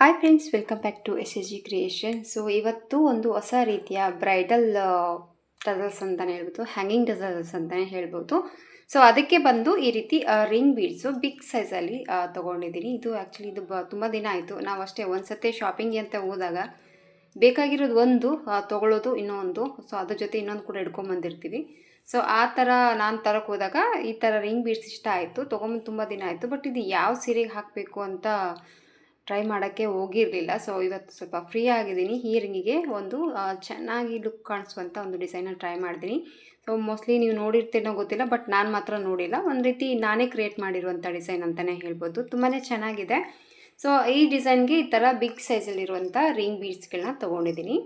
Hi friends welcome back to S S G creation so ಇವತ್ತು ಒಂದು ಹೊಸ ರೀತಿಯ ಬ್ರೈಡಲ್ ಟಸಲ್ಸ್ ಅಂತಲೇ ಹೇಳ್ಬೋದು ಹ್ಯಾಂಗಿಂಗ್ ಟಸಲ್ಸ್ ಅಂತಲೇ ಹೇಳ್ಬೋದು. ಸೊ ಅದಕ್ಕೆ ಬಂದು ಈ ರೀತಿ ರಿಂಗ್ ಬೀಡ್ಸು ಬಿಗ್ ಸೈಜಲ್ಲಿ ತೊಗೊಂಡಿದ್ದೀನಿ. ಇದು ಆ್ಯಕ್ಚುಲಿ ಇದು ಬ, ತುಂಬ ದಿನ ಆಯಿತು. ನಾವು ಅಷ್ಟೇ ಒಂದು ಸತಿ ಶಾಪಿಂಗ್ಗೆ ಅಂತ ಹೋದಾಗ ಬೇಕಾಗಿರೋದು ಒಂದು ತೊಗೊಳ್ಳೋದು ಇನ್ನೊಂದು ಸೊ ಅದ್ರ ಜೊತೆ ಇನ್ನೊಂದು ಕೂಡ ಹಿಡ್ಕೊಂಬಂದಿರ್ತೀವಿ ಸೊ ಆ ಥರ ನಾನು ತರಕ್ಕೆ ಹೋದಾಗ ಈ ಥರ ರಿಂಗ್ ಬೀಡ್ಸ್ ಇಷ್ಟ ಆಯಿತು. ತೊಗೊಂಬಂದು ತುಂಬ ದಿನ ಆಯಿತು. ಬಟ್ ಇದು ಯಾವ ಸೀರೆಗೆ ಹಾಕಬೇಕು ಅಂತ ಟ್ರೈ ಮಾಡೋಕ್ಕೆ ಹೋಗಿರಲಿಲ್ಲ. ಸೊ ಇವತ್ತು ಸ್ವಲ್ಪ ಫ್ರೀ ಆಗಿದ್ದೀನಿ. ಈ ರಿಂಗಿಗೆ ಒಂದು ಚೆನ್ನಾಗಿ ಲುಕ್ ಕಾಣಿಸುವಂಥ ಒಂದು ಡಿಸೈನನ್ನು ಟ್ರೈ ಮಾಡಿದ್ದೀನಿ ಸೊ ಮೋಸ್ಟ್ಲಿ ನೀವು ನೋಡಿರ್ತೀನೋ ಗೊತ್ತಿಲ್ಲ ಬಟ್ ನಾನು ಮಾತ್ರ ನೋಡಿಲ್ಲ. ಒಂದು ರೀತಿ ನಾನೇ ಕ್ರಿಯೇಟ್ ಮಾಡಿರುವಂಥ ಡಿಸೈನ್ ಅಂತಲೇ ಹೇಳ್ಬೋದು. ತುಂಬಾ ಚೆನ್ನಾಗಿದೆ. ಸೊ ಈ ಡಿಸೈನ್ಗೆ ಈ ಥರ ಬಿಗ್ ಸೈಜಲ್ಲಿರುವಂಥ ರಿಂಗ್ ಬೀಡ್ಸ್ಗಳನ್ನ ತೊಗೊಂಡಿದ್ದೀನಿ.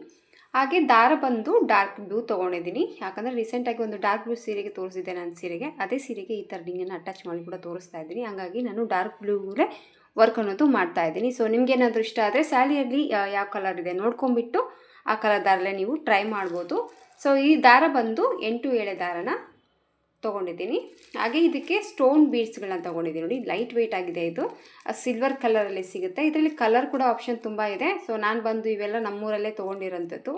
ಹಾಗೆ ದಾರ ಬಂದು ಡಾರ್ಕ್ ಬ್ಲೂ ತೊಗೊಂಡಿದ್ದೀನಿ. ಯಾಕಂದರೆ ರೀಸೆಂಟಾಗಿ ಒಂದು ಡಾರ್ಕ್ ಬ್ಲೂ ಸೀರೆಗೆ ತೋರಿಸಿದ್ದೆ ನಾನು ಸೀರೆಗೆ. ಅದೇ ಸೀರೆಗೆ ಈ ಥರ ರಿಂಗನ್ನು ಅಟ್ಯಾಚ್ ಮಾಡಿ ಕೂಡ ತೋರಿಸ್ತಾ ಇದ್ದೀನಿ. ಹಾಗಾಗಿ ನಾನು ಡಾರ್ಕ್ ಬ್ಲೂಲೇ ವರ್ಕ್ ಅನ್ನೋದು ಮಾಡ್ತಾ ಇದ್ದೀನಿ. ಸೊ ನಿಮ್ಗೇನಾದರೂ ಇಷ್ಟ ಆದರೆ ಸ್ಯಾಲಿಯಲ್ಲಿ ಯಾವ ಕಲರ್ ಇದೆ ನೋಡ್ಕೊಂಬಿಟ್ಟು ಆ ಕಲರ್ ದಾರಲ್ಲೇ ನೀವು ಟ್ರೈ ಮಾಡ್ಬೋದು. ಸೊ ಈ ದಾರ ಬಂದು ಎಂಟು ಏಳೆ ದಾರನ ತೊಗೊಂಡಿದ್ದೀನಿ. ಹಾಗೆ ಇದಕ್ಕೆ ಸ್ಟೋನ್ ಬೀಡ್ಸ್ಗಳನ್ನ ತೊಗೊಂಡಿದ್ದೀನಿ ನೋಡಿ ಲೈಟ್ ವೆಯ್ಟ್ ಆಗಿದೆ ಇದು. ಸಿಲ್ವರ್ ಕಲರಲ್ಲಿ ಸಿಗುತ್ತೆ. ಇದರಲ್ಲಿ ಕಲರ್ ಕೂಡ ಆಪ್ಷನ್ ತುಂಬ ಇದೆ. ಸೊ ನಾನು ಬಂದು ಇವೆಲ್ಲ ನಮ್ಮೂರಲ್ಲೇ ತೊಗೊಂಡಿರೋಂಥದ್ದು.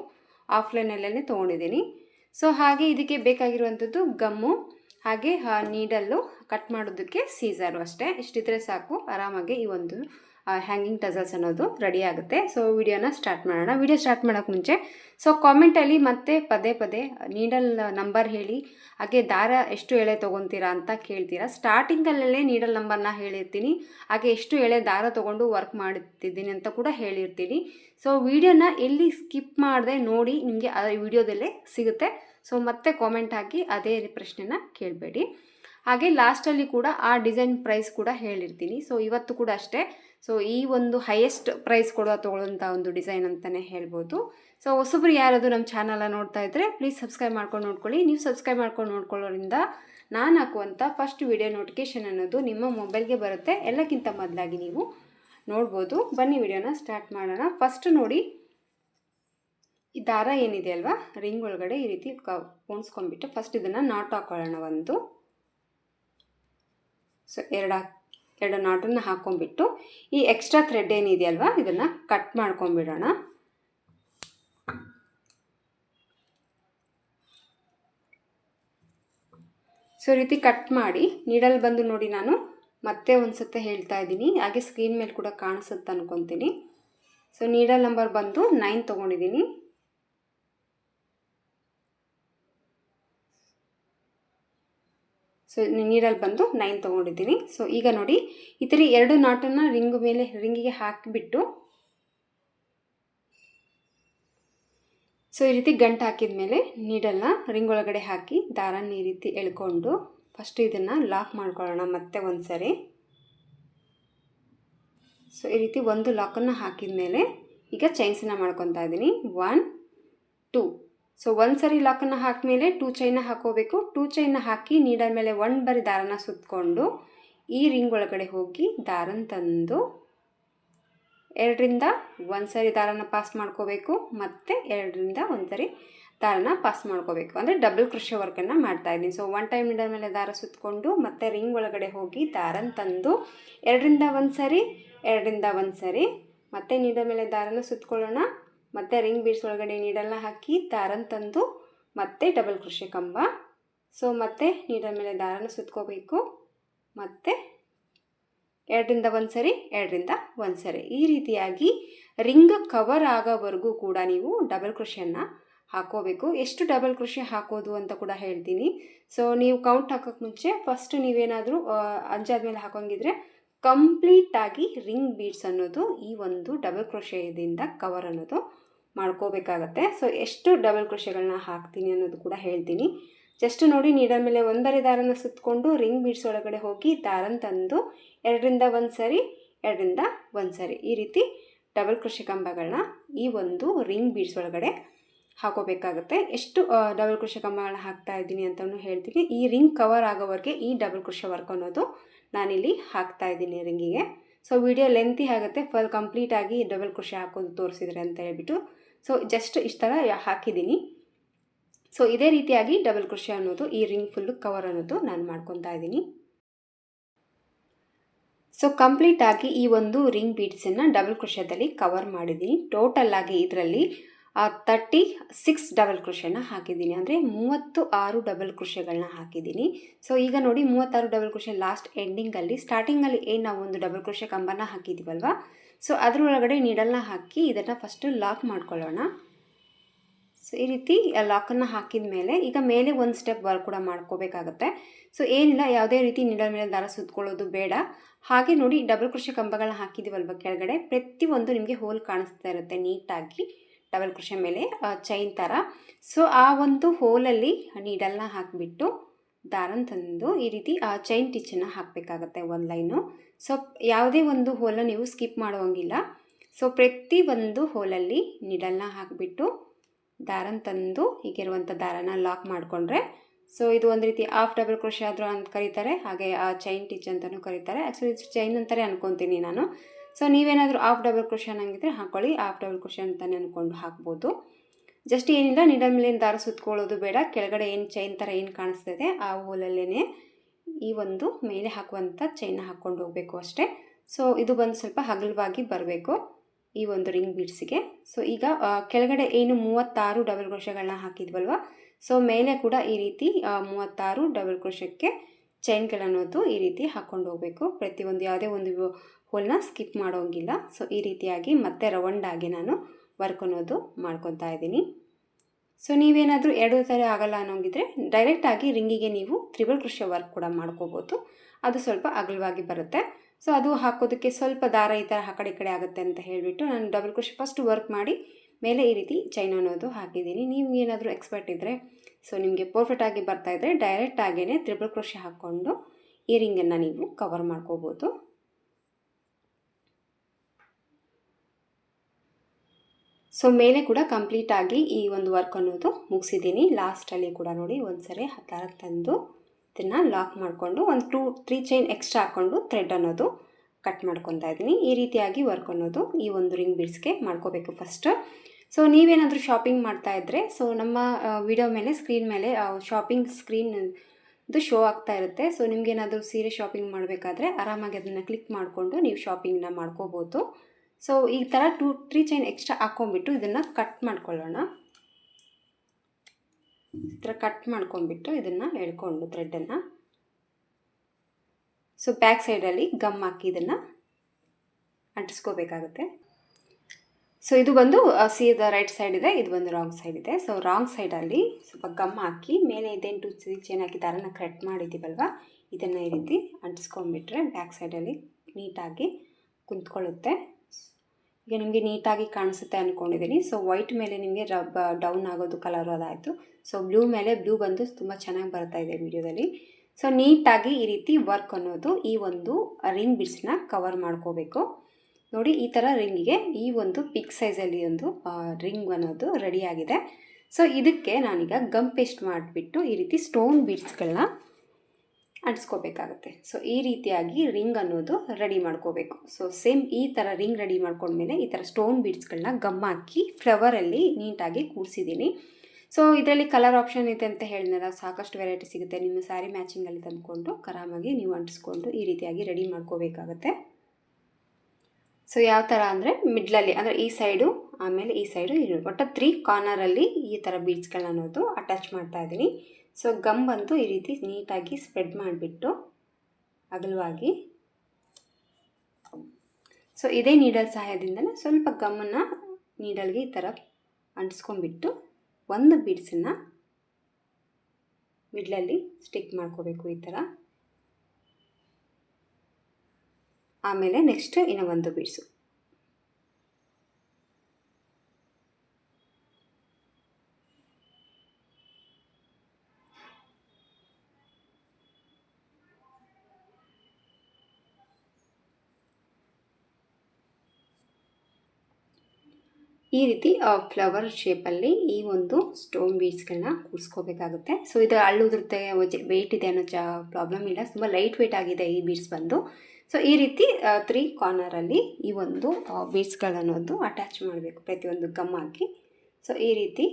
ಆಫ್ಲೈನಲ್ಲೇ ತೊಗೊಂಡಿದ್ದೀನಿ. ಸೊ ಹಾಗೆ ಇದಕ್ಕೆ ಬೇಕಾಗಿರುವಂಥದ್ದು ಗಮ್ಮು, ಹಾಗೆ ನೀಡಲ್ಲು ಕಟ್ ಮಾಡೋದಕ್ಕೆ ಸೀಸರು ಅಷ್ಟೇ. ಇಷ್ಟಿದ್ರೆ ಸಾಕು, ಆರಾಮಾಗಿ ಈ ಒಂದು ಹ್ಯಾಂಗಿಂಗ್ ಟಸಲ್ಸ್ ಅನ್ನೋದು ರೆಡಿ ಆಗುತ್ತೆ. ಸೊ ವಿಡಿಯೋನ ಸ್ಟಾರ್ಟ್ ಮಾಡೋಣ. ವಿಡಿಯೋ ಸ್ಟಾರ್ಟ್ ಮಾಡೋಕ್ಕೆ ಮುಂಚೆ ಸೊ ಕಾಮೆಂಟಲ್ಲಿ ಮತ್ತೆ ಪದೇ ಪದೇ ನೀಡಲ್ ನಂಬರ್ ಹೇಳಿ, ಹಾಗೆ ದಾರ ಎಷ್ಟು ಎಳೆ ತೊಗೊತೀರಾ ಅಂತ ಕೇಳ್ತೀರಾ. ಸ್ಟಾರ್ಟಿಂಗಲ್ಲೇ ನೀಡಲ್ ನಂಬರ್ನ ಹೇಳಿರ್ತೀನಿ. ಹಾಗೆ ಎಷ್ಟು ಎಳೆ ದಾರ ತೊಗೊಂಡು ವರ್ಕ್ ಮಾಡುತ್ತಿದ್ದೀನಿ ಅಂತ ಕೂಡ ಹೇಳಿರ್ತೀನಿ. ಸೊ ವಿಡಿಯೋನ ಎಲ್ಲಿ ಸ್ಕಿಪ್ ಮಾಡಿದೆ ನೋಡಿ ನಿಮಗೆ ಆ ವಿಡಿಯೋದಲ್ಲೇ ಸಿಗುತ್ತೆ. ಸೊ ಮತ್ತೆ ಕಾಮೆಂಟ್ ಹಾಕಿ ಅದೇ ಪ್ರಶ್ನೆನ ಕೇಳಬೇಡಿ. ಹಾಗೆ ಲಾಸ್ಟಲ್ಲಿ ಕೂಡ ಆ ಡಿಸೈನ್ ಪ್ರೈಸ್ ಕೂಡ ಹೇಳಿರ್ತೀನಿ. ಸೊ ಇವತ್ತು ಕೂಡ ಅಷ್ಟೇ. ಸೊ ಈ ಒಂದು ಹೈಯೆಸ್ಟ್ ಪ್ರೈಸ್ ಕೊಡುವ ತೊಗೊಳ್ಳೋಂಥ ಒಂದು ಡಿಸೈನ್ ಅಂತಲೇ ಹೇಳ್ಬೋದು. ಸೊ ಹೊಸಬ್ರು ಯಾರಾದರೂ ನಮ್ಮ ಚಾನಲ ನೋಡ್ತಾ ಇದ್ದರೆ ಪ್ಲೀಸ್ ಸಬ್ಸ್ಕ್ರೈಬ್ ಮಾಡ್ಕೊಂಡು ನೋಡ್ಕೊಳ್ಳಿ. ನೀವು ಸಬ್ಸ್ಕ್ರೈಬ್ ಮಾಡ್ಕೊಂಡು ನೋಡ್ಕೊಳ್ಳೋದ್ರಿಂದ ನಾನು ಹಾಕುವಂಥ ಫಸ್ಟ್ ವಿಡಿಯೋ ನೋಟಿಫಿಕೇಷನ್ ಅನ್ನೋದು ನಿಮ್ಮ ಮೊಬೈಲ್ಗೆ ಬರುತ್ತೆ. ಎಲ್ಲಕ್ಕಿಂತ ಮೊದಲಾಗಿ ನೀವು ನೋಡ್ಬೋದು. ಬನ್ನಿ ವಿಡಿಯೋನ ಸ್ಟಾರ್ಟ್ ಮಾಡೋಣ. ಫಸ್ಟ್ ನೋಡಿ, ಈ ದಾರ ಏನಿದೆ ಅಲ್ವಾ? ರಿಂಗ್ ಒಳಗಡೆ ಈ ರೀತಿ ಕ ಪೋಣಿಸ್ಕೊಂಡ್ಬಿಟ್ಟು ಫಸ್ಟ್ ಇದನ್ನು ನಾಟ್ ಹಾಕ್ಕೊಳ್ಳೋಣ ಒಂದು. ಸೊ ಎರಡು ಎರಡು ನಾಟನ್ನು ಹಾಕ್ಕೊಂಡ್ಬಿಟ್ಟು ಈ ಎಕ್ಸ್ಟ್ರಾ ಥ್ರೆಡ್ ಏನಿದೆಯಲ್ವ ಇದನ್ನು ಕಟ್ ಮಾಡ್ಕೊಂಬಿಡೋಣ ಸೊ ರೀತಿ ಕಟ್ ಮಾಡಿ ನೀಡಲ್ ಬಂದು ನೋಡಿ ನಾನು ಮತ್ತೆ ಒಂದು ಸತ್ತೆ ಹೇಳ್ತಾ ಇದ್ದೀನಿ. ಹಾಗೆ ಸ್ಕ್ರೀನ್ ಮೇಲೆ ಕೂಡ ಕಾಣಿಸುತ್ತೆ ಅನ್ಕೊತೀನಿ. ಸೊ ನೀಡಲ್ ನಂಬರ್ ಬಂದು ನೈನ್ ತೊಗೊಂಡಿದ್ದೀನಿ. ಸೊ ನೀಡಲ್ಲಿ ಬಂದು ನೈನ್ ತೊಗೊಂಡಿದ್ದೀನಿ. ಸೊ ಈಗ ನೋಡಿ, ಈ ಥರ ಎರಡು ನಾಟನ್ನು ರಿಂಗ್ ಮೇಲೆ ರಿಂಗಿಗೆ ಹಾಕಿಬಿಟ್ಟು ಸೊ ಈ ರೀತಿ ಗಂಟು ಹಾಕಿದ ಮೇಲೆ ನೀಡಲ್ನ ರಿಂಗ್ ಒಳಗಡೆ ಹಾಕಿ ದಾರನ ಈ ರೀತಿ ಎಳ್ಕೊಂಡು ಫಸ್ಟ್ ಇದನ್ನು ಲಾಕ್ ಮಾಡ್ಕೊಳ್ಳೋಣ ಮತ್ತೆ ಒಂದು ಸರಿ ಸೊ ಈ ರೀತಿ ಒಂದು ಲಾಕನ್ನು ಹಾಕಿದ ಮೇಲೆ ಈಗ ಚೈನ್ಸನ್ನ ಮಾಡ್ಕೊತಾ ಇದ್ದೀನಿ ಒನ್ ಟೂ ಸೊ ಒಂದು ಸರಿ ಲಾಕನ್ನು ಹಾಕಿದ್ಮೇಲೆ ಟೂ ಚೈನ ಹಾಕೋಬೇಕು ಟೂ ಚೈನ ಹಾಕಿ ನೀಡಲ್ ಮೇಲೆ ಒನ್ ಬರಿ ದಾರನ ಸುತ್ತಕೊಂಡು ಈ ರಿಂಗ್ ಒಳಗಡೆ ಹೋಗಿ ದಾರನ ತಂದು ಎರಡರಿಂದ ಒಂದು ಸರಿ ದಾರನ ಪಾಸ್ ಮಾಡ್ಕೋಬೇಕು. ಮತ್ತು ಎರಡರಿಂದ ಒಂದು ಸರಿ ದಾರನ ಪಾಸ್ ಮಾಡ್ಕೋಬೇಕು. ಅಂದರೆ ಡಬಲ್ ಕೃಷಿ ವರ್ಕನ್ನು ಮಾಡ್ತಾ ಇದ್ದೀನಿ. ಸೊ ಒನ್ ಟೈಮ್ ನೀಡಲ್ ಮೇಲೆ ದಾರ ಸುತ್ತಕೊಂಡು ಮತ್ತು ರಿಂಗ್ ಒಳಗಡೆ ಹೋಗಿ ದಾರನ ತಂದು ಎರಡರಿಂದ ಒಂದು ಸರಿ, ಎರಡರಿಂದ ಒಂದು ಸರಿ ಮತ್ತೆ ನೀಡಲ್ ಮೇಲೆ ದಾರನ ಸುತ್ತಕೊಳ್ಳೋಣ ಮತ್ತು ರಿಂಗ್ ಬೀಡ್ಸ್ ಒಳಗಡೆ ನೀಡಲ್ನ ಹಾಕಿ ದಾರನ ತಂದು ಮತ್ತೆ ಡಬಲ್ ಕೃಷಿ ಕಂಬ. ಸೊ ಮತ್ತೆ ನೀಡಲ್ ಮೇಲೆ ದಾರನ ಸುತ್ಕೋಬೇಕು. ಮತ್ತು ಎರಡರಿಂದ ಒಂದು ಸರಿ, ಎರಡರಿಂದ ಒಂದು ಸರಿ. ಈ ರೀತಿಯಾಗಿ ರಿಂಗ್ ಕವರ್ ಆಗೋವರೆಗೂ ಕೂಡ ನೀವು ಡಬಲ್ ಕೃಷಿಯನ್ನು ಹಾಕೋಬೇಕು. ಎಷ್ಟು ಡಬಲ್ ಕೃಷಿ ಹಾಕೋದು ಅಂತ ಕೂಡ ಹೇಳ್ತೀನಿ. ಸೊ ನೀವು ಕೌಂಟ್ ಹಾಕೋಕ್ಕೆ ಮುಂಚೆ ಫಸ್ಟ್ ನೀವೇನಾದರೂ ಅಂಜಾದ ಮೇಲೆ ಹಾಕೋಂಗಿದ್ರೆ ಕಂಪ್ಲೀಟಾಗಿ ರಿಂಗ್ ಬೀಡ್ಸ್ ಅನ್ನೋದು ಈ ಒಂದು ಡಬಲ್ ಕ್ರೋಶೆಯಿಂದ ಕವರ್ ಅನ್ನೋದು ಮಾಡ್ಕೋಬೇಕಾಗತ್ತೆ. ಸೊ ಎಷ್ಟು ಡಬಲ್ ಕ್ರೋಶೆಗಳನ್ನ ಹಾಕ್ತೀನಿ ಅನ್ನೋದು ಕೂಡ ಹೇಳ್ತೀನಿ. ಜಸ್ಟ್ ನೋಡಿ ನೀಡಲ್ ಮೇಲೆ ಒಂದರಿ ದಾರನ ಸುತ್ತಕೊಂಡು ರಿಂಗ್ ಬೀಡ್ಸ್ ಒಳಗಡೆ ಹೋಗಿ ದಾರನ ತಂದು ಎರಡರಿಂದ ಒಂದು ಸರಿ, ಎರಡರಿಂದ ಒಂದು ಸರಿ ಈ ರೀತಿ ಡಬಲ್ ಕೃಷಿ ಕಂಬಗಳನ್ನ ಈ ಒಂದು ರಿಂಗ್ ಬೀಡ್ಸ್ ಒಳಗಡೆ ಹಾಕೋಬೇಕಾಗುತ್ತೆ. ಎಷ್ಟು ಡಬಲ್ ಕೃಷಿ ಕಂಬಗಳನ್ನ ಹಾಕ್ತಾ ಇದ್ದೀನಿ ಅಂತಲೂ ಹೇಳ್ತೀನಿ. ಈ ರಿಂಗ್ ಕವರ್ ಆಗೋವರೆಗೆ ಈ ಡಬಲ್ ಕೃಷಿ ವರ್ಕ್ ಅನ್ನೋದು ನಾನಿಲ್ಲಿ ಹಾಕ್ತಾ ಇದ್ದೀನಿ ರಿಂಗಿಗೆ ಸೊ ವಿಡಿಯೋ ಲೆಂತಿ ಆಗುತ್ತೆ. ಫುಲ್ ಕಂಪ್ಲೀಟಾಗಿ ಡಬಲ್ ಕೃಷಿ ಹಾಕೋದು ತೋರಿಸಿದ್ರೆ ಅಂತ ಹೇಳ್ಬಿಟ್ಟು ಸೊ ಜಸ್ಟ್ ಇಷ್ಟು ಥರ ಹಾಕಿದ್ದೀನಿ. ಸೊ ಇದೇ ರೀತಿಯಾಗಿ ಡಬಲ್ ಕೃಷಿ ಅನ್ನೋದು, ಈ ರಿಂಗ್ ಫುಲ್ಲು ಕವರ್ ಅನ್ನೋದು ನಾನು ಮಾಡ್ಕೊತಾ ಇದ್ದೀನಿ. ಸೊ ಕಂಪ್ಲೀಟಾಗಿ ಈ ಒಂದು ರಿಂಗ್ ಬೀಡ್ಸನ್ನು ಡಬಲ್ ಕ್ರೋಶದಲ್ಲಿ ಕವರ್ ಮಾಡಿದ್ದೀನಿ. ಟೋಟಲ್ ಆಗಿ ಇದರಲ್ಲಿ ತರ್ಟಿ ಸಿಕ್ಸ್ ಡಬಲ್ ಕ್ರೋಶನ ಹಾಕಿದ್ದೀನಿ. ಅಂದರೆ ಮೂವತ್ತು ಆರು ಡಬಲ್ ಕ್ರೋಶಗಳನ್ನ ಹಾಕಿದ್ದೀನಿ. ಸೊ ಈಗ ನೋಡಿ ಮೂವತ್ತಾರು ಡಬಲ್ ಕ್ರೋಶ ಲಾಸ್ಟ್ ಎಂಡಿಂಗಲ್ಲಿ ಸ್ಟಾರ್ಟಿಂಗಲ್ಲಿ ಏನು ನಾವು ಒಂದು ಡಬಲ್ ಕ್ರೋಶ ಕಂಬನ ಹಾಕಿದ್ದೀವಲ್ವ ಸೊ ಅದರೊಳಗಡೆ ನೀಡಲ್ನ ಹಾಕಿ ಇದನ್ನು ಫಸ್ಟು ಲಾಕ್ ಮಾಡ್ಕೊಳ್ಳೋಣ. ಸೊ ಈ ರೀತಿ ಲಾಕನ್ನು ಹಾಕಿದ ಮೇಲೆ ಈಗ ಮೇಲೆ ಒಂದು ಸ್ಟೆಪ್ ವರ್ಕ್ ಕೂಡ ಮಾಡ್ಕೋಬೇಕಾಗತ್ತೆ. ಸೊ ಏನಿಲ್ಲ, ಯಾವುದೇ ರೀತಿ ನೀಡಲ್ ಮೇಲೆ ದಾರ ಸುತ್ಕೊಳ್ಳೋದು ಬೇಡ. ಹಾಗೆ ನೋಡಿ ಡಬಲ್ ಕೃಷಿ ಕಂಬಗಳನ್ನ ಹಾಕಿದ್ದೀವಲ್ವ ಕೆಳಗಡೆ? ಪ್ರತಿಯೊಂದು ನಿಮಗೆ ಹೋಲ್ ಕಾಣಿಸ್ತಾ ಇರುತ್ತೆ ನೀಟಾಗಿ. ಡಬಲ್ ಕೃಷಿ ಮೇಲೆ ಚೈನ್ ಥರ ಸೊ ಆ ಒಂದು ಹೋಲಲ್ಲಿ ನೀಡಲ್ನ ಹಾಕಿಬಿಟ್ಟು ದಾರನ ತಂದು ಈ ರೀತಿ ಚೈನ್ ಟಿಚ್ಚನ್ನು ಹಾಕಬೇಕಾಗತ್ತೆ ಒಂದು ಲೈನು ಸೊ ಯಾವುದೇ ಒಂದು ಹೋಲನ್ನು ನೀವು ಸ್ಕಿಪ್ ಮಾಡುವಂಗಿಲ್ಲ. ಸೊ ಪ್ರತಿ ಒಂದು ಹೋಲಲ್ಲಿ ನಿಡಲ್ನ ಹಾಕಿಬಿಟ್ಟು ದಾರನ ತಂದು ಹೀಗಿರುವಂಥ ದಾರನ ಲಾಕ್ ಮಾಡಿಕೊಂಡ್ರೆ ಸೊ ಇದು ಒಂದು ರೀತಿ ಆಫ್ ಡಬಲ್ ಕೃಷಿ ಆದರೂ ಅಂತ ಕರೀತಾರೆ, ಹಾಗೆ, ಆ ಚೈನ್ ಟಿಚ್ ಅಂತಲೂ ಕರೀತಾರೆ. ಆ್ಯಕ್ಚುಲಿ ಚೈನ್ ಅಂತಾರೆ ಅನ್ಕೊತೀನಿ ನಾನು. ಸೊ ನೀವೇನಾದರೂ ಆಫ್ ಡಬಲ್ ಕ್ರೋಶ ಹಂಗಿದ್ರೆ ಹಾಕೊಳ್ಳಿ. ಆಫ್ ಡಬಲ್ ಕ್ರೋಶ ಅಂತಲೇ ಅಂದ್ಕೊಂಡು ಹಾಕ್ಬೋದು. ಜಸ್ಟ್ ಏನಿಲ್ಲ ನಿಡಲ್ ಮೇಲೆ ದಾರ ಸುತ್ಕೊಳ್ಳೋದು ಬೇಡ. ಕೆಳಗಡೆ ಏನು ಚೈನ್ ಥರ ಏನು ಕಾಣಿಸ್ತಿದೆ ಆ ಹೋಲಲ್ಲೇ ಈ ಒಂದು ಮೇಲೆ ಹಾಕುವಂಥ ಚೈನ್ನ ಹಾಕ್ಕೊಂಡು ಹೋಗಬೇಕು ಅಷ್ಟೇ. ಸೊ ಇದು ಬಂದು ಸ್ವಲ್ಪ ಹಗಲವಾಗಿ ಬರಬೇಕು ಈ ಒಂದು ರಿಂಗ್ ಬೀಡ್ಸಿಗೆ ಸೊ ಈಗ ಕೆಳಗಡೆ ಏನು ಮೂವತ್ತಾರು ಡಬಲ್ ಕ್ರೋಷಗಳನ್ನ ಹಾಕಿದ್ವಲ್ವ? ಸೊ ಮೇಲೆ ಕೂಡ ಈ ರೀತಿ ಮೂವತ್ತಾರು ಡಬಲ್ ಕ್ರೋಶಕ್ಕೆ ಚೈನ್ಗಳನ್ನೋದು ಈ ರೀತಿ ಹಾಕ್ಕೊಂಡು ಹೋಗಬೇಕು. ಪ್ರತಿಯೊಂದು ಯಾವುದೇ ಒಂದು ಹೋಲ್ನ ಸ್ಕಿಪ್ ಮಾಡೋಂಗಿಲ್ಲ. ಸೊ ಈ ರೀತಿಯಾಗಿ ಮತ್ತೆ ರೌಂಡಾಗಿ ನಾನು ವರ್ಕ್ ಅನ್ನೋದು ಮಾಡ್ಕೊತಾ ಇದ್ದೀನಿ. ಸೊ ನೀವೇನಾದರೂ ಎರಡು ಥರ ಆಗಲ್ಲ ಅನ್ನೋಂಗಿದ್ರೆ ಡೈರೆಕ್ಟಾಗಿ ರಿಂಗಿಗೆ ನೀವು ತ್ರಿಬಲ್ ಕೃಷಿಯ ವರ್ಕ್ ಕೂಡ ಮಾಡ್ಕೋಬೋದು. ಅದು ಸ್ವಲ್ಪ ಅಗಲವಾಗಿ ಬರುತ್ತೆ. ಸೊ ಅದು ಹಾಕೋದಕ್ಕೆ ಸ್ವಲ್ಪ ದಾರ ಈ ಥರ ಆ ಕಡೆ ಆಗುತ್ತೆ ಅಂತ ಹೇಳಿಬಿಟ್ಟು ನಾನು ಡಬಲ್ ಕೃಷಿ ಫಸ್ಟ್ ವರ್ಕ್ ಮಾಡಿ ಮೇಲೆ ಈ ರೀತಿ ಚೈನ್ ಅನ್ನೋದು ಹಾಕಿದ್ದೀನಿ. ನೀವು ಏನಾದರೂ ಎಕ್ಸ್ಪರ್ಟ್ ಇದ್ದರೆ ಸೊ ನಿಮಗೆ ಪರ್ಫೆಕ್ಟಾಗಿ ಬರ್ತಾಯಿದ್ರೆ ಡೈರೆಕ್ಟಾಗೇ ತ್ರಿಬಲ್ ಕೃಷಿ ಹಾಕ್ಕೊಂಡು ಈ ರಿಂಗನ್ನು ನೀವು ಕವರ್ ಮಾಡ್ಕೋಬೋದು. ಸೊ ಮೇಲೆ ಕೂಡ ಕಂಪ್ಲೀಟಾಗಿ ಈ ಒಂದು ವರ್ಕ್ ಅನ್ನೋದು ಮುಗಿಸಿದ್ದೀನಿ. ಲಾಸ್ಟಲ್ಲಿ ಕೂಡ ನೋಡಿ ಒಂದು ಸರಿ ಹತ್ತಾರಕ್ಕೆ ತಂದು ಇದನ್ನು ಲಾಕ್ ಮಾಡಿಕೊಂಡು ಒಂದು ಟೂ ತ್ರೀ ಚೈನ್ ಎಕ್ಸ್ಟ್ರಾ ಹಾಕ್ಕೊಂಡು ಥ್ರೆಡ್ ಅನ್ನೋದು ಕಟ್ ಮಾಡ್ಕೊತಾ ಇದ್ದೀನಿ. ಈ ರೀತಿಯಾಗಿ ವರ್ಕ್ ಅನ್ನೋದು ಈ ಒಂದು ರಿಂಗ್ ಬಿಡ್ಸ್ಗೆ ಮಾಡ್ಕೋಬೇಕು ಫಸ್ಟ್ ಸೊ ನೀವೇನಾದರೂ ಶಾಪಿಂಗ್ ಮಾಡ್ತಾ ಇದ್ದರೆ ಸೊ ನಮ್ಮ ವಿಡಿಯೋ ಮೇಲೆ ಸ್ಕ್ರೀನ್ ಮೇಲೆ ಶಾಪಿಂಗ್ ಸ್ಕ್ರೀನ್ ಇದು ಶೋ ಆಗ್ತಾ ಇರುತ್ತೆ. ಸೊ ನಿಮಗೇನಾದರೂ ಸೀರೆ ಶಾಪಿಂಗ್ ಮಾಡಬೇಕಾದ್ರೆ ಆರಾಮಾಗಿ ಅದನ್ನು ಕ್ಲಿಕ್ ಮಾಡಿಕೊಂಡು ನೀವು ಶಾಪಿಂಗ್ನ ಮಾಡ್ಕೋಬೋದು. ಸೊ ಈ ಥರ ಟೂ ತ್ರೀ ಚೈನ್ ಎಕ್ಸ್ಟ್ರಾ ಹಾಕ್ಕೊಂಬಿಟ್ಟು ಇದನ್ನು ಕಟ್ ಮಾಡ್ಕೊಳ್ಳೋಣ. ಈ ಥರ ಕಟ್ ಮಾಡ್ಕೊಂಬಿಟ್ಟು ಇದನ್ನು ಎಳ್ಕೊಂಡು ಥ್ರೆಡ್ಡನ್ನು ಸೊ ಬ್ಯಾಕ್ ಸೈಡಲ್ಲಿ ಗಮ್ ಹಾಕಿ ಇದನ್ನು ಅಂಟಿಸ್ಕೋಬೇಕಾಗುತ್ತೆ. ಸೊ ಇದು ಬಂದು ಸೀದ ರೈಟ್ ಸೈಡ್ ಇದೆ, ಇದು ಬಂದು ರಾಂಗ್ ಸೈಡ್ ಇದೆ. ಸೊ ರಾಂಗ್ ಸೈಡಲ್ಲಿ ಸ್ವಲ್ಪ ಗಮ್ ಹಾಕಿ, ಮೇಲೆ ಇದೇನು ಟು ಚೇನ್ ಹಾಕಿ ದಾರನ ಕಟ್ ಮಾಡಿದ್ದೀವಲ್ವ ಇದನ್ನು ಈ ರೀತಿ ಅಂಟಿಸ್ಕೊಂಡ್ಬಿಟ್ರೆ ಬ್ಯಾಕ್ ಸೈಡಲ್ಲಿ ನೀಟಾಗಿ ಕುಂತ್ಕೊಳ್ಳುತ್ತೆ. ಈಗ ನಿಮಗೆ ನೀಟಾಗಿ ಕಾಣಿಸುತ್ತೆ ಅಂದ್ಕೊಂಡಿದ್ದೀನಿ ಸೊ ವೈಟ್ ಮೇಲೆ ನಿಮಗೆ ರಬ್ ಡೌನ್ ಆಗೋದು ಕಲರ್ ಅದಾಯಿತು. ಸೊ ಬ್ಲೂ ಮೇಲೆ ಬ್ಲೂ ಬಂದು ತುಂಬ ಚೆನ್ನಾಗಿ ಬರ್ತಾ ಇದೆ ವಿಡಿಯೋದಲ್ಲಿ ಸೊ ನೀಟಾಗಿ ಈ ರೀತಿ ವರ್ಕ್ ಅನ್ನೋದು ಈ ಒಂದು ರಿಂಗ್ ಬಿಡ್ಸ್ನ ಕವರ್ ಮಾಡ್ಕೋಬೇಕು. ನೋಡಿ, ಈ ಥರ ರಿಂಗಿಗೆ ಈ ಒಂದು ಪಿಕ್ ಸೈಜಲ್ಲಿ ಒಂದು ರಿಂಗ್ ಅನ್ನೋದು ರೆಡಿಯಾಗಿದೆ ಸೊ ಇದಕ್ಕೆ ನಾನೀಗ ಗಮ್ ಪೇಸ್ಟ್ ಮಾಡಿಬಿಟ್ಟು ಈ ರೀತಿ ಸ್ಟೋನ್ ಬೀಡ್ಸ್ಗಳನ್ನ ಅಂಟಿಸ್ಕೋಬೇಕಾಗತ್ತೆ. ಸೊ ಈ ರೀತಿಯಾಗಿ ರಿಂಗ್ ಅನ್ನೋದು ರೆಡಿ ಮಾಡ್ಕೋಬೇಕು. ಸೊ ಸೇಮ್ ಈ ಥರ ರಿಂಗ್ ರೆಡಿ ಮಾಡ್ಕೊಂಡ್ಮೇಲೆ ಈ ಥರ ಸ್ಟೋನ್ ಬೀಡ್ಸ್ಗಳನ್ನ ಗಮ್ ಹಾಕಿ ಫ್ಲವರಲ್ಲಿ ನೀಟಾಗಿ ಕೂಡಿಸಿದ್ದೀನಿ. ಸೊ ಇದರಲ್ಲಿ ಕಲರ್ ಆಪ್ಷನ್ ಇದೆ ಅಂತ ಹೇಳಿದ್ನಲ್ಲ, ಸಾಕಷ್ಟು ವೆರೈಟಿ ಸಿಗುತ್ತೆ. ನಿಮ್ಮ ಸ್ಯಾರಿ ಮ್ಯಾಚಿಂಗಲ್ಲಿ ತಂದುಕೊಂಡು ಆರಾಮಾಗಿ ನೀವು ಅಂಟಿಸ್ಕೊಂಡು ಈ ರೀತಿಯಾಗಿ ರೆಡಿ ಮಾಡ್ಕೋಬೇಕಾಗತ್ತೆ. ಸೊ ಯಾವ ಥರ ಅಂದರೆ ಮಿಡ್ಲಲ್ಲಿ ಅಂದರೆ ಈ ಸೈಡು ಆಮೇಲೆ ಈ ಸೈಡು ಇರು ಒಟ್ಟು ತ್ರೀ ಕಾರ್ನರಲ್ಲಿ ಈ ಥರ ಬೀಡ್ಸ್ಗಳನ್ನ ಅನ್ನೋದು ಅಟ್ಯಾಚ್ ಮಾಡ್ತಾ ಇದ್ದೀನಿ. ಸೊ ಗಮ್ ಬಂತು ಈ ರೀತಿ ನೀಟಾಗಿ ಸ್ಪ್ರೆಡ್ ಮಾಡಿಬಿಟ್ಟು ಅಗಲವಾಗಿ. ಸೊ ಇದೇ ನೀಡಲ್ ಸಹಾಯದಿಂದಲೇ ಸ್ವಲ್ಪ ಗಮ್ಮನ್ನು ನೀಡಲ್ಗೆ ಈ ಥರ ಅಂಟಿಸ್ಕೊಂಡ್ಬಿಟ್ಟು ಒಂದು ಬೀಡ್ಸನ್ನು ಮಿಡ್ಲಲ್ಲಿ ಸ್ಟಿಕ್ ಮಾಡ್ಕೋಬೇಕು ಈ ಥರ. ಆಮೇಲೆ ನೆಕ್ಸ್ಟ್ ಇನ್ನೊಂದು ಒಂದು ಬೀಡ್ಸು. ಈ ರೀತಿ ಫ್ಲವರ್ ಶೇಪಲ್ಲಿ ಈ ಒಂದು ಸ್ಟೋನ್ ಬೀಡ್ಸ್ಗಳನ್ನ ಕೂರಿಸ್ಕೋಬೇಕಾಗುತ್ತೆ. ಸೊ ಇದು ಅಳ್ಳುದ್ರತೆ ವೆಯ್ಟ್ ಇದೆ ಅನ್ನೋ ಚ ಪ್ರಾಬ್ಲಮ್ ಇಲ್ಲ. ತುಂಬ ಲೈಟ್ ವೆಯ್ಟ್ ಆಗಿದೆ ಈ ಬೀಡ್ಸ್ ಬಂದು. ಸೊ ಈ ರೀತಿ ತ್ರೀ ಕಾರ್ನರಲ್ಲಿ ಈ ಒಂದು ಬೀಡ್ಸ್ಗಳನ್ನೋದು ಅಟ್ಯಾಚ್ ಮಾಡಬೇಕು. ಪ್ರತಿಯೊಂದು ಗಮ್ ಹಾಕಿ. ಸೊ ಈ ರೀತಿ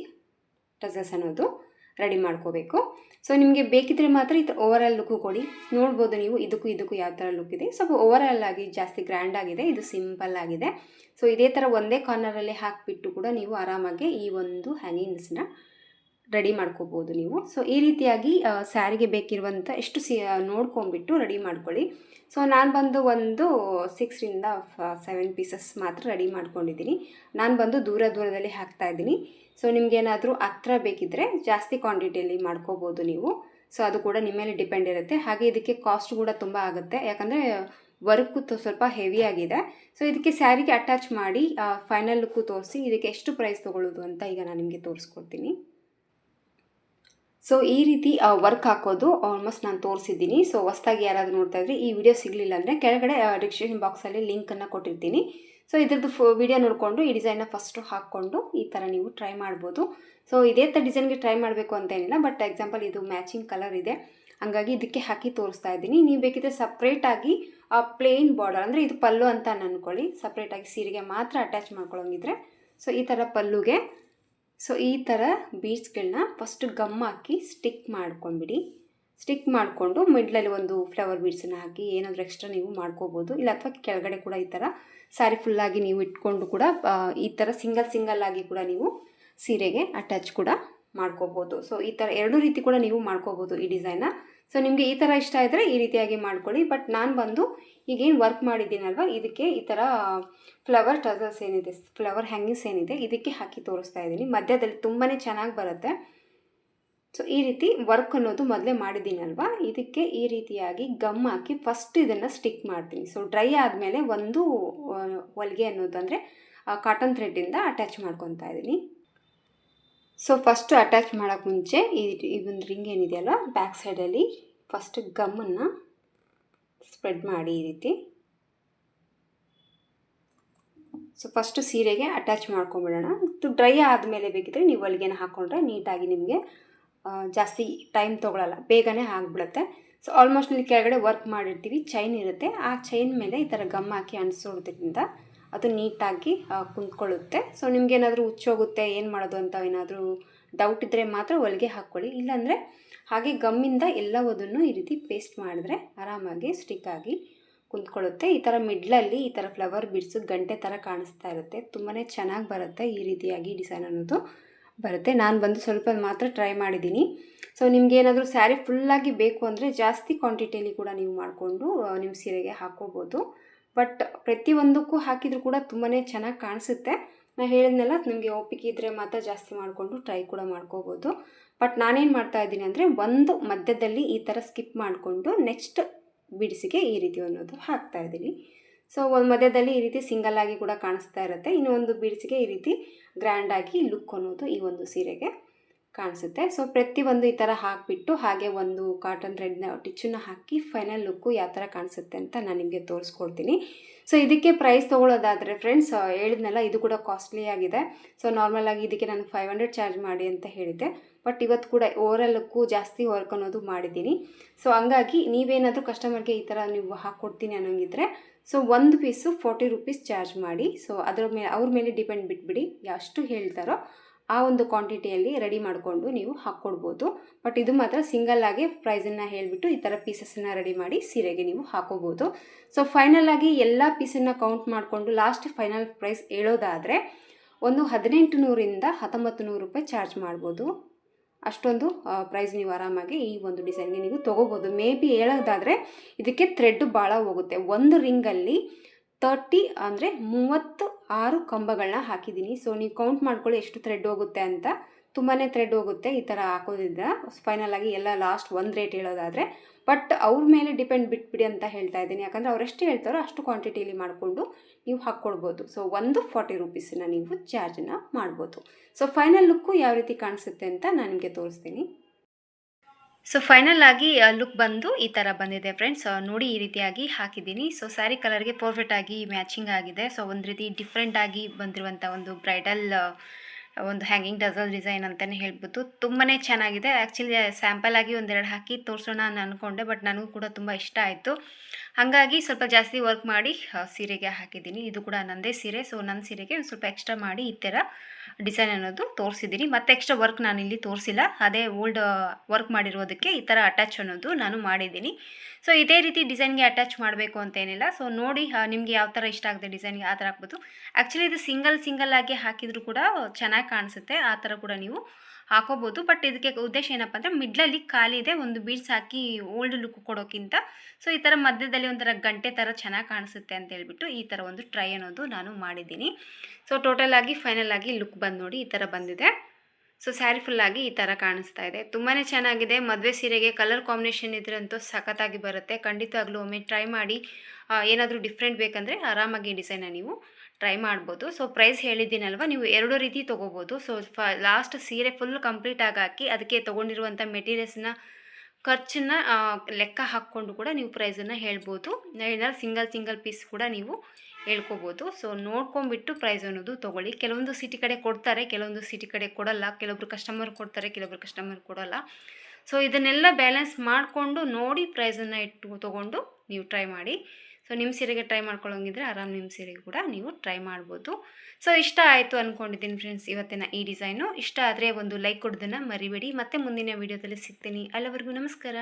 ಟಸಸ್ ಅನ್ನೋದು ರೆಡಿ ಮಾಡ್ಕೋಬೇಕು. ಸೊ ನಿಮಗೆ ಬೇಕಿದ್ರೆ ಮಾತ್ರ ಈ ಓವರ್ ಆಲ್ ಲುಕ್ಕು ಕೊಡಿ. ನೋಡ್ಬೋದು ನೀವು ಇದಕ್ಕೂ ಇದಕ್ಕೂ ಯಾವ ಥರ ಲುಕ್ ಇದೆ. ಸ್ವಲ್ಪ ಓವರಾಲ್ ಆಗಿ ಜಾಸ್ತಿ ಗ್ರ್ಯಾಂಡ್ ಆಗಿದೆ. ಇದು ಸಿಂಪಲ್ ಆಗಿದೆ. ಸೊ ಇದೇ ಥರ ಒಂದೇ ಕಾರ್ನರಲ್ಲಿ ಹಾಕಿಬಿಟ್ಟು ಕೂಡ ನೀವು ಆರಾಮಾಗಿ ಈ ಒಂದು ಹ್ಯಾಂಗಿಂಗ್ಸ್ನ ರೆಡಿ ಮಾಡ್ಕೋಬೋದು ನೀವು. ಸೊ ಈ ರೀತಿಯಾಗಿ ಸ್ಯಾರಿಗೆ ಬೇಕಿರುವಂಥ ಎಷ್ಟು ಸಿ ನೋಡ್ಕೊಂಬಿಟ್ಟು ರೆಡಿ ಮಾಡ್ಕೊಳ್ಳಿ. ಸೊ ನಾನು ಬಂದು ಒಂದು ಸಿಕ್ಸ್ರಿಂದ ಸೆವೆನ್ ಪೀಸಸ್ ಮಾತ್ರ ರೆಡಿ ಮಾಡ್ಕೊಂಡಿದ್ದೀನಿ. ನಾನು ಬಂದು ದೂರ ದೂರದಲ್ಲಿ ಹಾಕ್ತಾ ಇದ್ದೀನಿ. ಸೊ ನಿಮಗೇನಾದರೂ ಹತ್ರ ಬೇಕಿದ್ದರೆ ಜಾಸ್ತಿ ಕ್ವಾಂಟಿಟಿಯಲ್ಲಿ ಮಾಡ್ಕೋಬೋದು ನೀವು. ಸೊ ಅದು ಕೂಡ ನಿಮ್ಮ ಮೇಲೆ ಡಿಪೆಂಡ್ ಇರುತ್ತೆ. ಹಾಗೆ ಇದಕ್ಕೆ ಕಾಸ್ಟ್ ಕೂಡ ತುಂಬ ಆಗುತ್ತೆ. ಯಾಕಂದರೆ, ವರ್ಕು ಸ್ವಲ್ಪ ಹೆವಿ ಆಗಿದೆ. ಸೊ ಇದಕ್ಕೆ ಸ್ಯಾರಿಗೆ ಅಟ್ಯಾಚ್ ಮಾಡಿ ಫೈನಲ್ ಲುಕ್ಕು ತೋರಿಸಿ, ಇದಕ್ಕೆ ಎಷ್ಟು ಪ್ರೈಸ್ ತೊಗೊಳ್ಳೋದು ಅಂತ ಈಗ ನಾನು ನಿಮಗೆ ತೋರಿಸ್ಕೊಡ್ತೀನಿ. ಸೊ ಈ ರೀತಿ ವರ್ಕ್ ಹಾಕೋದು ಆಲ್ಮೋಸ್ಟ್ ನಾನು ತೋರಿಸಿದ್ದೀನಿ. ಸೊ ಹೊಸ್ದಾಗಿ ಯಾರಾದರೂ ನೋಡ್ತಾ ಇದ್ರಿ ಈ ವಿಡಿಯೋ ಸಿಗಲಿಲ್ಲ ಅಂದರೆ ಕೆಳಗಡೆ ಡಿಸ್ಕ್ರಿಪ್ಷನ್ ಬಾಕ್ಸಲ್ಲಿ ಲಿಂಕನ್ನು ಕೊಟ್ಟಿರ್ತೀನಿ. ಸೊ ಇದ್ರದ್ದು ಫೋ ವಿಡಿಯೋ ನೋಡಿಕೊಂಡು, ಈ ಡಿಸೈನ್ನ ಫಸ್ಟು ಹಾಕ್ಕೊಂಡು ಈ ಥರ ನೀವು ಟ್ರೈ ಮಾಡ್ಬೋದು. ಸೊ ಇದೇ ಥರ ಡಿಸೈನ್ಗೆ ಟ್ರೈ ಮಾಡಬೇಕು ಅಂತ ಏನಿಲ್ಲ ಬಟ್ ಎಕ್ಸಾಂಪಲ್ ಇದು ಮ್ಯಾಚಿಂಗ್ ಕಲರ್ ಇದೆ. ಹಂಗಾಗಿ ಇದಕ್ಕೆ ಹಾಕಿ ತೋರಿಸ್ತಾ ಇದ್ದೀನಿ. ನೀವು ಬೇಕಿದ್ರೆ ಸಪ್ರೇಟಾಗಿ ಆ ಪ್ಲೇನ್ ಬಾರ್ಡರ್ ಅಂದರೆ ಇದು ಪಲ್ಲು ಅಂತ ಅಂದ್ಕೊಳ್ಳಿ ಸಪ್ರೇಟಾಗಿ ಸೀರೆಗೆ ಮಾತ್ರ ಅಟ್ಯಾಚ್ ಮಾಡ್ಕೊಳ್ಳೋಂಗಿದ್ರೆ ಸೊ ಈ ಥರ ಪಲ್ಲುಗೆ ಸೊ, ಈ ಥರ ಬೀಡ್ಸ್ಗಳನ್ನ ಫಸ್ಟ್ ಗಮ್ ಹಾಕಿ ಸ್ಟಿಕ್ ಮಾಡ್ಕೊಂಬಿಡಿ ಸ್ಟಿಕ್ ಮಾಡಿಕೊಂಡು ಮಿಡ್ಲಲ್ಲಿ ಒಂದು ಫ್ಲವರ್ ಬೀಡ್ಸನ್ನ ಹಾಕಿ ಏನಾದರೂ ಎಕ್ಸ್ಟ್ರಾ ನೀವು ಮಾಡ್ಕೋಬೋದು. ಇಲ್ಲ, ಅಥವಾ ಕೆಳಗಡೆ ಕೂಡ ಈ ಥರ ಸ್ಯಾರಿ ಫುಲ್ಲಾಗಿ ನೀವು ಇಟ್ಕೊಂಡು ಕೂಡ ಈ ಥರ ಸಿಂಗಲ್ ಸಿಂಗಲ್ ಆಗಿ ಕೂಡ ನೀವು ಸೀರೆಗೆ ಅಟ್ಯಾಚ್ ಕೂಡ ಮಾಡ್ಕೋಬೋದು. ಸೊ ಈ ಥರ ಎರಡು ರೀತಿ ಕೂಡ ನೀವು ಮಾಡ್ಕೋಬೋದು ಈ ಡಿಸೈನ್ನ ಸೊ ನಿಮಗೆ ಈ ಥರ ಇಷ್ಟ ಇದ್ದರೆ ಈ ರೀತಿಯಾಗಿ ಮಾಡ್ಕೊಳ್ಳಿ. ಬಟ್ ನಾನು ಬಂದು ಈಗೇನು ವರ್ಕ್ ಮಾಡಿದ್ದೀನಲ್ವ? ಇದಕ್ಕೆ ಈ ಥರ ಫ್ಲವರ್ ಟಸಲ್ಸ್ ಏನಿದೆ ಫ್ಲವರ್ ಹ್ಯಾಂಗಿಂಗ್ಸ್ ಏನಿದೆ, ಇದಕ್ಕೆ ಹಾಕಿ ತೋರಿಸ್ತಾ ಇದ್ದೀನಿ. ಮಧ್ಯದಲ್ಲಿ ತುಂಬಾ ಚೆನ್ನಾಗಿ ಬರುತ್ತೆ. ಸೊ ಈ ರೀತಿ ವರ್ಕ್ ಅನ್ನೋದು ಮೊದಲೇ ಮಾಡಿದ್ದೀನಲ್ವ? ಇದಕ್ಕೆ ಈ ರೀತಿಯಾಗಿ ಗಮ್ ಹಾಕಿ ಫಸ್ಟ್ ಇದನ್ನು ಸ್ಟಿಕ್ ಮಾಡ್ತೀನಿ. ಸೊ ಡ್ರೈ ಆದಮೇಲೆ ಒಂದು ಹೊಲಿಗೆ ಅನ್ನೋದು ಅಂದರೆ ಕಾಟನ್ ಥ್ರೆಡ್ಡಿಂದ ಅಟ್ಯಾಚ್ ಮಾಡ್ಕೊತಾ ಇದ್ದೀನಿ. ಸೊ ಫಸ್ಟು ಅಟ್ಯಾಚ್ ಮಾಡೋಕ್ಕೆ ಮುಂಚೆ ಈ ಒಂದು ರಿಂಗ್ ಏನಿದೆಯಲ್ಲ ಬ್ಯಾಕ್ ಸೈಡಲ್ಲಿ ಫಸ್ಟ್ ಗಮ್ಮನ್ನು ಸ್ಪ್ರೆಡ್ ಮಾಡಿ ಈ ರೀತಿ. ಸೊ ಫಸ್ಟು ಸೀರೆಗೆ ಅಟ್ಯಾಚ್ ಮಾಡ್ಕೊಂಬಿಡೋಣ. ಇದು ಡ್ರೈ ಆದಮೇಲೆ ಬೇಕಿದ್ರೆ ನೀವು ಹೊಲಿಗೆನ ಹಾಕ್ಕೊಂಡ್ರೆ ನೀಟಾಗಿ ನಿಮಗೆ ಜಾಸ್ತಿ ಟೈಮ್ ತೊಗೊಳಲ್ಲ. ಬೇಗನೆ ಆಗಿಬಿಡುತ್ತೆ. ಸೊ ಆಲ್ಮೋಸ್ಟ್ ಇಲ್ಲಿ ಕೆಳಗಡೆ ವರ್ಕ್ ಮಾಡಿರ್ತೀವಿ. ಚೈನ್ ಇರುತ್ತೆ. ಆ ಚೈನ್ ಮೇಲೆ ಈ ಥರ ಗಮ್ ಹಾಕಿ ಅಂಟಿಸೋದ್ರಿಂದ ಅದು ನೀಟಾಗಿ ಕುಂತ್ಕೊಳ್ಳುತ್ತೆ ಸೊ ನಿಮ್ಗೇನಾದರೂ ಹುಚ್ಚೋಗುತ್ತೆ ಏನು ಮಾಡೋದು ಅಂತ ಏನಾದರೂ ಡೌಟ್ ಇದ್ದರೆ ಮಾತ್ರ ಹೊಲಿಗೆ ಹಾಕ್ಕೊಳ್ಳಿ. ಇಲ್ಲಾಂದರೆ ಹಾಗೆ ಗಮ್ಮಿಂದ ಎಲ್ಲವದನ್ನು ಈ ರೀತಿ ಪೇಸ್ಟ್ ಮಾಡಿದ್ರೆ ಆರಾಮಾಗಿ ಸ್ಟಿಕ್ ಆಗಿ ಕುಂತ್ಕೊಳ್ಳುತ್ತೆ ಈ ಥರ ಮಿಡ್ಲಲ್ಲಿ ಈ ಥರ ಫ್ಲವರ್ ಬಿಡ್ಸು, ಗಂಟೆ ಥರ ಕಾಣಿಸ್ತಾ ಇರುತ್ತೆ. ತುಂಬಾ ಚೆನ್ನಾಗಿ ಬರುತ್ತೆ ಈ ರೀತಿಯಾಗಿ ಡಿಸೈನ್ ಅನ್ನೋದು ಬರುತ್ತೆ. ನಾನು ಬಂದು ಸ್ವಲ್ಪ ಮಾತ್ರ ಟ್ರೈ ಮಾಡಿದ್ದೀನಿ. ಸೊ ನಿಮ್ಗೆ ಏನಾದರೂ ಸ್ಯಾರಿ ಫುಲ್ಲಾಗಿ ಬೇಕು ಅಂದರೆ ಜಾಸ್ತಿ ಕ್ವಾಂಟಿಟಿಯಲ್ಲಿ ಕೂಡ ನೀವು ಮಾಡಿಕೊಂಡು ನಿಮ್ಮ ಸೀರೆಗೆ ಹಾಕ್ಕೋಬೋದು. ಬಟ್ ಪ್ರತಿಯೊಂದಕ್ಕೂ ಹಾಕಿದರೂ ಕೂಡ ತುಂಬಾ ಚೆನ್ನಾಗಿ ಕಾಣಿಸುತ್ತೆ. ನಾನು ಹೇಳಿದ್ನಲ್ಲ, ನಿಮಗೆ ಒಪ್ಪಿಗೆ ಇದ್ದರೆ ಮಾತ್ರ ಜಾಸ್ತಿ ಮಾಡಿಕೊಂಡು ಟ್ರೈ ಕೂಡ ಮಾಡ್ಕೋಬೋದು. ಬಟ್ ನಾನೇನು ಮಾಡ್ತಾ ಇದ್ದೀನಿ ಅಂದರೆ ಒಂದು ಮಧ್ಯದಲ್ಲಿ ಈ ಥರ ಸ್ಕಿಪ್ ಮಾಡಿಕೊಂಡು ನೆಕ್ಸ್ಟ್ ಬಿಡಿಸಿಗೆ ಈ ರೀತಿ ಅನ್ನೋದು ಹಾಕ್ತಾ ಇದ್ದೀನಿ. ಸೊ ಒಂದು ಮಧ್ಯದಲ್ಲಿ ಈ ರೀತಿ ಸಿಂಗಲ್ ಆಗಿ ಕೂಡ ಕಾಣಿಸ್ತಾ ಇರುತ್ತೆ. ಇನ್ನೊಂದು ಬಿಡಿಸಿಗೆ ಈ ರೀತಿ ಗ್ರ್ಯಾಂಡಾಗಿ ಲುಕ್ ಅನ್ನೋದು ಈ ಒಂದು ಸೀರೆಗೆ. ಕಾಣಿಸುತ್ತೆ. ಸೊ ಪ್ರತಿಯೊಂದು ಈ ಥರ ಹಾಕಿಬಿಟ್ಟು ಹಾಗೆ ಒಂದು ಕಾಟನ್ ಥ್ರೆಡ್ನ ಟಿಚ್ಚನ್ನು ಹಾಕಿ ಫೈನಲ್ ಲುಕ್ಕು ಯಾವ ಥರ ಕಾಣಿಸುತ್ತೆ ಅಂತ ನಾನು ನಿಮಗೆ ತೋರಿಸ್ಕೊಡ್ತೀನಿ. ಸೊ ಇದಕ್ಕೆ ಪ್ರೈಸ್ ತೊಗೊಳೋದಾದರೆ ಫ್ರೆಂಡ್ಸ್ ಹೇಳಿದ್ನಲ್ಲ, ಇದು ಕೂಡ ಕಾಸ್ಟ್ಲಿ ಆಗಿದೆ. ಸೊ ನಾರ್ಮಲ್ ಆಗಿ ಇದಕ್ಕೆ ನಾನು ಫೈವ್ ಹಂಡ್ರೆಡ್ ಚಾರ್ಜ್ ಮಾಡಿ ಅಂತ ಹೇಳಿದ್ದೆ. ಬಟ್ ಇವತ್ತು ಕೂಡ ಓವರಲ್ ಲುಕ್ಕು ಜಾಸ್ತಿ ವರ್ಕ್ ಅನ್ನೋದು ಮಾಡಿದ್ದೀನಿ. ಸೊ ಹಂಗಾಗಿ ನೀವೇನಾದರೂ ಕಸ್ಟಮರ್ಗೆ ಈ ಥರ ನೀವು ಹಾಕ್ಕೊಡ್ತೀನಿ ಅನ್ನೋಂಗಿದ್ರೆ ಸೊ ಒಂದು ಪೀಸು ಫೋರ್ಟಿ ರುಪೀಸ್ ಚಾರ್ಜ್ ಮಾಡಿ. ಸೊ ಅದರ ಮೇಲೆ ಅವ್ರ ಮೇಲೆ ಡಿಪೆಂಡ್ ಬಿಟ್ಬಿಡಿ ಎಷ್ಟು ಹೇಳ್ತಾರೋ ಆ ಒಂದು ಕ್ವಾಂಟಿಟಿಯಲ್ಲಿ ರೆಡಿ ಮಾಡಿಕೊಂಡು ನೀವು ಹಾಕ್ಕೊಡ್ಬೋದು. ಬಟ್ ಇದು ಮಾತ್ರ ಸಿಂಗಲ್ ಆಗಿ ಪ್ರೈಸನ್ನು ಹೇಳಿಬಿಟ್ಟು ಈ ಥರ ಪೀಸಸ್ಸನ್ನು ರೆಡಿ ಮಾಡಿ ಸೀರೆಗೆ ನೀವು ಹಾಕೋಬೋದು. ಸೊ ಫೈನಲ್ ಆಗಿ ಎಲ್ಲ ಪೀಸನ್ನು ಕೌಂಟ್ ಮಾಡಿಕೊಂಡು ಲಾಸ್ಟ್ ಫೈನಲ್ ಪ್ರೈಸ್ ಹೇಳೋದಾದರೆ ಒಂದು ಹದಿನೆಂಟು ನೂರಿಂದ ಹತ್ತೊಂಬತ್ತು ನೂರು ರೂಪಾಯಿ ಚಾರ್ಜ್ ಮಾಡ್ಬೋದು. ಅಷ್ಟೊಂದು ಪ್ರೈಸ್ ನೀವು ಆರಾಮಾಗಿ ಈ ಒಂದು ಡಿಸೈನ್ಗೆ ನೀವು ತೊಗೋಬೋದು. ಮೇ ಬಿ ಹೇಳೋದಾದರೆ ಇದಕ್ಕೆ ಥ್ರೆಡ್ ಭಾಳ ಹೋಗುತ್ತೆ. ಒಂದು ರಿಂಗಲ್ಲಿ ತರ್ಟಿ ಅಂದರೆ ಮೂವತ್ತು ಆರು ಕಂಬಗಳನ್ನ ಹಾಕಿದ್ದೀನಿ ಸೊ ನೀವು ಕೌಂಟ್ ಮಾಡ್ಕೊಳ್ಳಿ ಎಷ್ಟು ಥ್ರೆಡ್ ಹೋಗುತ್ತೆ ಅಂತ. ತುಂಬಾ ಥ್ರೆಡ್ ಹೋಗುತ್ತೆ ಈ ಥರ ಹಾಕೋದ್ರಿಂದ. ಫೈನಲ್ ಆಗಿ ಎಲ್ಲ ಲಾಸ್ಟ್ ಒಂದು ರೇಟ್ ಹೇಳೋದಾದರೆ. ಬಟ್ ಅವ್ರ ಮೇಲೆ ಡಿಪೆಂಡ್ ಬಿಟ್ಬಿಡಿ ಅಂತ ಹೇಳ್ತಾ ಇದ್ದೀನಿ. ಯಾಕಂದರೆ ಅವ್ರು ಹೇಳ್ತಾರೋ ಅಷ್ಟು ಕ್ವಾಂಟಿಟಿಯಲ್ಲಿ ಮಾಡಿಕೊಂಡು ನೀವು ಹಾಕ್ಕೊಡ್ಬೋದು. ಸೊ ಒಂದು ಫಾರ್ಟಿ ರುಪೀಸನ್ನ ನೀವು ಚಾರ್ಜನ್ನು ಮಾಡ್ಬೋದು. ಸೊ ಫೈನಲ್ ಲುಕ್ಕು ಯಾವ ರೀತಿ ಕಾಣಿಸುತ್ತೆ ಅಂತ ನಾನು ನಿಮಗೆ ತೋರಿಸ್ತೀನಿ. ಸೊ ಫೈನಲ್ ಆಗಿ ಲುಕ್ ಬಂದು ಈ ಥರ ಬಂದಿದೆ ಫ್ರೆಂಡ್ಸ್ ನೋಡಿ ಈ ರೀತಿಯಾಗಿ ಹಾಕಿದ್ದೀನಿ. ಸೊ ಸ್ಯಾರಿ ಕಲರ್ಗೆ ಪರ್ಫೆಕ್ಟ್ ಆಗಿ ಮ್ಯಾಚಿಂಗ್ ಆಗಿದೆ. ಸೊ ಒಂದು ರೀತಿ ಡಿಫ್ರೆಂಟ್ ಆಗಿ ಬಂದಿರುವಂಥ ಒಂದು ಬ್ರೈಡಲ್ ಒಂದು ಹ್ಯಾಂಗಿಂಗ್ ಡಜಲ್ ಡಿಸೈನ್ ಅಂತಲೇ ಹೇಳ್ಬೋದು ತುಂಬಾ ಚೆನ್ನಾಗಿದೆ. ಆ್ಯಕ್ಚುಲಿ ಸ್ಯಾಂಪಲ್ ಆಗಿ ಒಂದೆರಡು ಹಾಕಿ ತೋರಿಸೋಣ ಅಂತ ಅಂದ್ಕೊಂಡೆ ಬಟ್ ನನಗೂ ಕೂಡ ತುಂಬ ಇಷ್ಟ ಆಯಿತು. ಹಾಗಾಗಿ ಸ್ವಲ್ಪ ಜಾಸ್ತಿ ವರ್ಕ್ ಮಾಡಿ ಸೀರೆಗೆ ಹಾಕಿದ್ದೀನಿ. ಇದು ಕೂಡ ನನ್ನದೇ ಸೀರೆ. ಸೊ ನನ್ನ ಸೀರೆಗೆ ಸ್ವಲ್ಪ ಎಕ್ಸ್ಟ್ರಾ ಮಾಡಿ ಈ ಥರ ಡಿಸೈನ್ ಅನ್ನೋದು ತೋರಿಸಿದ್ದೀನಿ ಮತ್ತೆ ಎಕ್ಸ್ಟ್ರಾ ವರ್ಕ್ ನಾನು ಇಲ್ಲಿ ತೋರಿಸಿಲ್ಲ. ಅದೇ ಓಲ್ಡ್ ವರ್ಕ್ ಮಾಡಿರೋದಕ್ಕೆ ಈ ಥರ ಅಟ್ಯಾಚ್ ಅನ್ನೋದು ನಾನು ಮಾಡಿದ್ದೀನಿ. ಸೊ ಇದೇ ರೀತಿ ಡಿಸೈನ್ಗೆ ಅಟ್ಯಾಚ್ ಮಾಡಬೇಕು ಅಂತ ಏನಿಲ್ಲ. ಸೊ ನೋಡಿ ನಿಮಗೆ ಯಾವ ಥರ ಇಷ್ಟ ಆಗುತ್ತೆ ಡಿಸೈನ್ಗೆ ಆ ಥರ ಹಾಕ್ಬೋದು. ಆ್ಯಕ್ಚುಲಿ ಇದು ಸಿಂಗಲ್ ಸಿಂಗಲ್ ಆಗಿ ಹಾಕಿದರೂ ಕೂಡ ಚೆನ್ನಾಗಿ ಕಾಣಿಸುತ್ತೆ. ಆ ಥರ ಕೂಡ ನೀವು ಹಾಕೋಬೋದು. ಬಟ್ ಇದಕ್ಕೆ ಉದ್ದೇಶ ಏನಪ್ಪ ಅಂದರೆ ಮಿಡ್ಲಲ್ಲಿ ಖಾಲಿ ಇದೆ, ಒಂದು ಬೀಡ್ಸ್ ಹಾಕಿ ಓಲ್ಡ್ ಲುಕ್ ಕೊಡೋಕ್ಕಿಂತ. ಸೊ ಈ ಥರ ಮಧ್ಯದಲ್ಲಿ ಒಂಥರ ಗಂಟೆ ಥರ ಚೆನ್ನಾಗಿ ಕಾಣಿಸುತ್ತೆ ಅಂತ ಹೇಳ್ಬಿಟ್ಟು ಈ ಥರ ಒಂದು ಟ್ರೈ ಅನ್ನೋದು ನಾನು ಮಾಡಿದ್ದೀನಿ. ಸೊ ಟೋಟಲ್ ಆಗಿ ಫೈನಲ್ ಆಗಿ ಲುಕ್ ಬಂದು ನೋಡಿ ಈ ಥರ ಬಂದಿದೆ. ಸೊ ಸ್ಯಾರಿ ಫುಲ್ಲಾಗಿ ಈ ಥರ ಕಾಣಿಸ್ತಾ ಇದೆ. ತುಂಬಾ ಚೆನ್ನಾಗಿದೆ. ಮದುವೆ ಸೀರೆಗೆ ಕಲರ್ ಕಾಂಬಿನೇಷನ್ ಇದ್ರಂತೂ ಸಖತ್ತಾಗಿ ಬರುತ್ತೆ. ಖಂಡಿತವಾಗ್ಲೂ ಒಮ್ಮೆ ಟ್ರೈ ಮಾಡಿ ಏನಾದರೂ ಡಿಫ್ರೆಂಟ್ ಬೇಕಂದರೆ ಆರಾಮಾಗಿ ಡಿಸೈನ ನೀವು ಟ್ರೈ ಮಾಡ್ಬೋದು. ಸೊ ಪ್ರೈಸ್ ಹೇಳಿದ್ದೀನಲ್ವ? ನೀವು ಎರಡು ರೀತಿ ತೊಗೋಬೋದು. ಸೊ ಫ ಲಾಸ್ಟ್ ಸೀರೆ ಫುಲ್ ಕಂಪ್ಲೀಟ್ ಆಗಿ ಹಾಕಿ ಅದಕ್ಕೆ ತೊಗೊಂಡಿರುವಂಥ ಮೆಟೀರಿಯಲ್ಸ್ನ ಖರ್ಚನ್ನ ಲೆಕ್ಕ ಹಾಕ್ಕೊಂಡು ಕೂಡ ನೀವು ಪ್ರೈಸನ್ನು ಹೇಳ್ಬೋದು. ಏನಾದ್ರು ಸಿಂಗಲ್ ಸಿಂಗಲ್ ಪೀಸ್ ಕೂಡ ನೀವು ಹೇಳ್ಕೊಬೋದು. ಸೊ ನೋಡ್ಕೊಂಬಿಟ್ಟು ಪ್ರೈಸ್ ಅನ್ನೋದು ತೊಗೊಳ್ಳಿ. ಕೆಲವೊಂದು ಸಿಟಿ ಕಡೆ ಕೊಡ್ತಾರೆ, ಕೆಲವೊಂದು ಸಿಟಿ ಕಡೆ ಕೊಡಲ್ಲ. ಕೆಲವೊಬ್ರು ಕಸ್ಟಮರ್ ಕೊಡ್ತಾರೆ ಕೆಲವೊಬ್ರು ಕಸ್ಟಮರ್ ಕೊಡಲ್ಲ. ಸೊ ಇದನ್ನೆಲ್ಲ ಬ್ಯಾಲೆನ್ಸ್ ಮಾಡಿಕೊಂಡು ನೋಡಿ ಪ್ರೈಸನ್ನು ಇಟ್ಟು ತೊಗೊಂಡು ನೀವು ಟ್ರೈ ಮಾಡಿ. ಸೊ ನಿಮ್ಮ ಸೀರೆಗೆ ಟ್ರೈ ಮಾಡ್ಕೊಳ್ಳೋಂಗಿದ್ರೆ ಆರಾಮ್ ನಿಮ್ಮ ಸೀರೆಗೆ ಕೂಡ ನೀವು ಟ್ರೈ ಮಾಡ್ಬೋದು. ಸೊ ಇಷ್ಟ ಆಯಿತು ಅಂದ್ಕೊಂಡಿದ್ದೀನಿ ಫ್ರೆಂಡ್ಸ್ ಇವತ್ತಿನ ಈ ಡಿಸೈನು ಇಷ್ಟ ಆದರೆ ಒಂದು ಲೈಕ್ ಕೊಡೋದನ್ನು ಮರಿಬೇಡಿ. ಮತ್ತೆ ಮುಂದಿನ ವೀಡಿಯೋದಲ್ಲಿ ಸಿಗ್ತೀನಿ. ಅಲ್ಲಿವರೆಗೂ ನಮಸ್ಕಾರ.